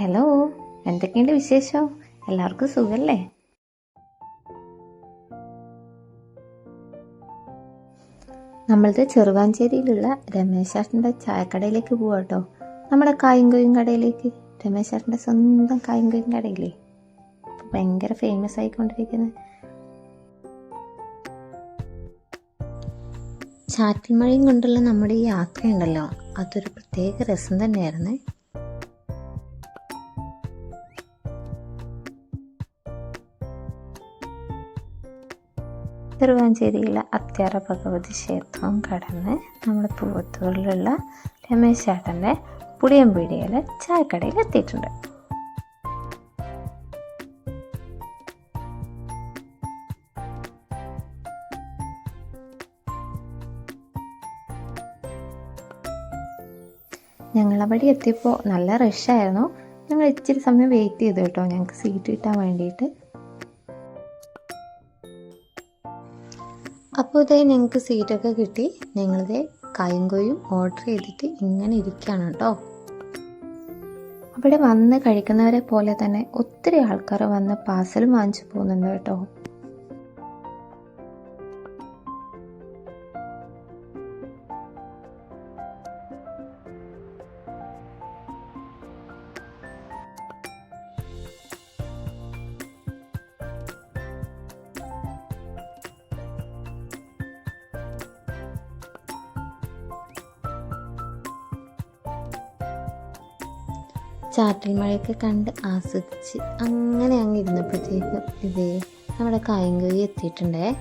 Hello എന്തൊക്കെയുണ്ട് വിശേഷം? എല്ലാവർക്കും സുഖല്ലേ? നമ്മളത് ചെറുവാഞ്ചേരിയിലുള്ള രമേശാട്ടന്റെ ചായക്കടയിലേക്ക് പോവാ കേട്ടോ നമ്മുടെ കായംകൊയും കടയിലേക്ക്. രമേശാട്ടന്റെ സ്വന്തം കായംകൊയും കടയില്ലേ? ഭയങ്കര ഫേമസ് ആയിക്കൊണ്ടിരിക്കുന്നത് ചാറ്റൽ മഴയും കൊണ്ടുള്ള നമ്മുടെ ഈ യാത്രയുണ്ടല്ലോ അതൊരു പ്രത്യേക രസം തന്നെയായിരുന്നേ. തിരുവാഞ്ചേരിയിലെ അത്യാറ ഭഗവതി ക്ഷേത്രവും കടന്ന് നമ്മുടെ പൂവത്തൂരിലുള്ള രമേശ് ചേട്ടന്റെ പുളിയമ്പീടിയിലെ ചായക്കടയിൽ എത്തിയിട്ടുണ്ട്. ഞങ്ങളവിടെ എത്തിയപ്പോൾ നല്ല റഷായിരുന്നു ഞങ്ങൾ ഇച്ചിരി സമയം വെയിറ്റ് ചെയ്തു കേട്ടോ. ഞങ്ങൾക്ക് സീറ്റ് കിട്ടാൻ വേണ്ടിയിട്ട്. അപ്പോൾ ഇതേ ഞങ്ങൾക്ക് സീറ്റൊക്കെ കിട്ടി. ഞങ്ങളിതേ കായംകൊയും ഓർഡർ ചെയ്തിട്ട് ഇങ്ങനെ ഇരിക്കുകയാണ് കേട്ടോ. അവിടെ വന്ന് കഴിക്കുന്നവരെ പോലെ തന്നെ ഒത്തിരി ആൾക്കാർ വന്ന് പാർസലും വാങ്ങിച്ചു പോകുന്നുണ്ട് കേട്ടോ. ചാറ്റൽ മഴയൊക്കെ കണ്ട് ആസ്വദിച്ച് അങ്ങനെ അങ്ങ് ഇരുന്നപ്പോഴത്തേക്കും ഇതേ നമ്മുടെ കായംകുഴി എത്തിയിട്ടുണ്ടേ.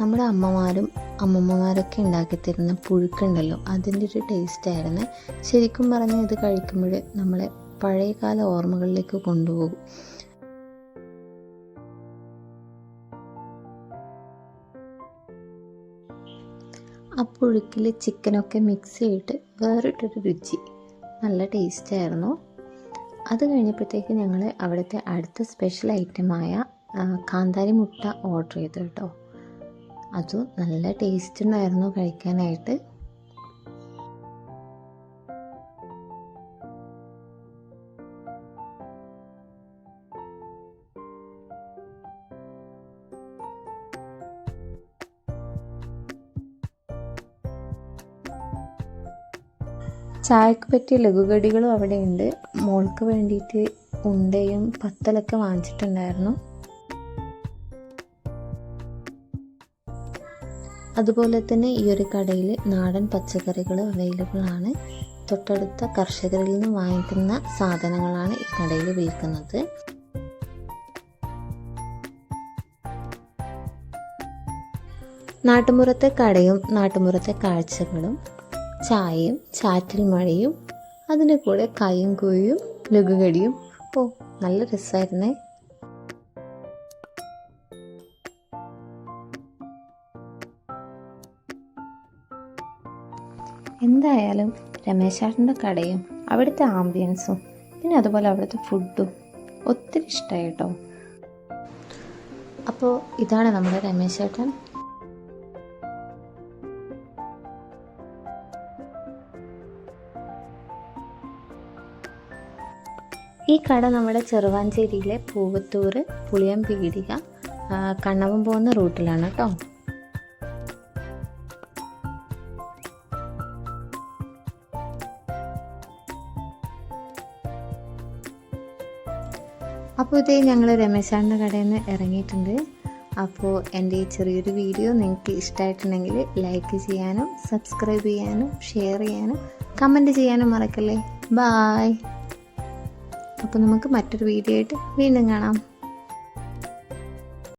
നമ്മുടെ അമ്മമാരും അമ്മമ്മമാരൊക്കെ ഉണ്ടാക്കി തരുന്ന പുഴുക്കുണ്ടല്ലോ അതിന്റെ ഒരു ടേസ്റ്റ് ആയിരുന്നു. ശരിക്കും പറഞ്ഞാൽ ഇത് കഴിക്കുമ്പോൾ നമ്മളെ പഴയകാല ഓർമ്മകളിലേക്ക് കൊണ്ടുപോകും. ആ പുഴുക്കിൽ ചിക്കനൊക്കെ മിക്സ് ചെയ്തിട്ട് വേറിട്ടൊരു രുചി. നല്ല ടേസ്റ്റായിരുന്നു. അത് കഴിഞ്ഞപ്പോഴത്തേക്ക് ഞങ്ങൾ അവിടുത്തെ അടുത്ത സ്പെഷ്യൽ ഐറ്റമായ കാന്താരി മുട്ട ഓർഡർ ചെയ്തു കേട്ടോ. അതും നല്ല ടേസ്റ്റ് ഉണ്ടായിരുന്നു കഴിക്കാനായിട്ട്. ചായക്ക് പറ്റിയ ലഘുകടികളും അവിടെ ഉണ്ട് മോൾക്ക് വേണ്ടിയിട്ട് ഉണ്ടയും പത്തലൊക്കെ വാങ്ങിച്ചിട്ടുണ്ടായിരുന്നു. അതുപോലെ തന്നെ ഈ ഒരു കടയിൽ നാടൻ പച്ചക്കറികൾ അവൈലബിൾ ആണ്. തൊട്ടടുത്ത കർഷകരിൽ നിന്ന് വാങ്ങിക്കുന്ന സാധനങ്ങളാണ് ഈ കടയിൽ വിൽക്കുന്നത്. നാട്ടുമ്പുറത്തെ കടയും നാട്ടുമ്പുറത്തെ കാഴ്ചകളും ചായയും ചാറ്റൽ മഴയും അതിന്റെ കൂടെ കയ്യും കൂയും ലഘുകടിയും. ഓ നല്ല രസമായിരുന്നേ എന്തായാലും രമേശാട്ടന്റെ കടയും അവിടുത്തെ ആംബിയൻസും പിന്നെ അതുപോലെ അവിടുത്തെ ഫുഡും ഒത്തിരി ഇഷ്ടമായി കേട്ടോ. അപ്പോൾ ഇതാണ് നമ്മുടെ രമേശേട്ടൻ. ഈ കട നമ്മുടെ ചെറുവാഞ്ചേരിയിലെ പൂവത്തൂർ പുളിയം പീടിക കണ്ണവം പോകുന്ന റൂട്ടിലാണ് കേട്ടോ. അപ്പോൾ ഇതേ ഞങ്ങൾ രമേശാണിന്റെ കടയിൽ നിന്ന് ഇറങ്ങിയിട്ടുണ്ട്. അപ്പോൾ എന്റെ ഈ ചെറിയൊരു വീഡിയോ നിങ്ങൾക്ക് ഇഷ്ടമായിട്ടുണ്ടെങ്കിൽ ലൈക്ക് ചെയ്യാനും സബ്സ്ക്രൈബ് ചെയ്യാനും ഷെയർ ചെയ്യാനും കമന്റ് ചെയ്യാനും മറക്കല്ലേ. ബായ്. അപ്പോൾ നമുക്ക് മറ്റൊരു വീഡിയോ ആയിട്ട് വീണ്ടും കാണാം.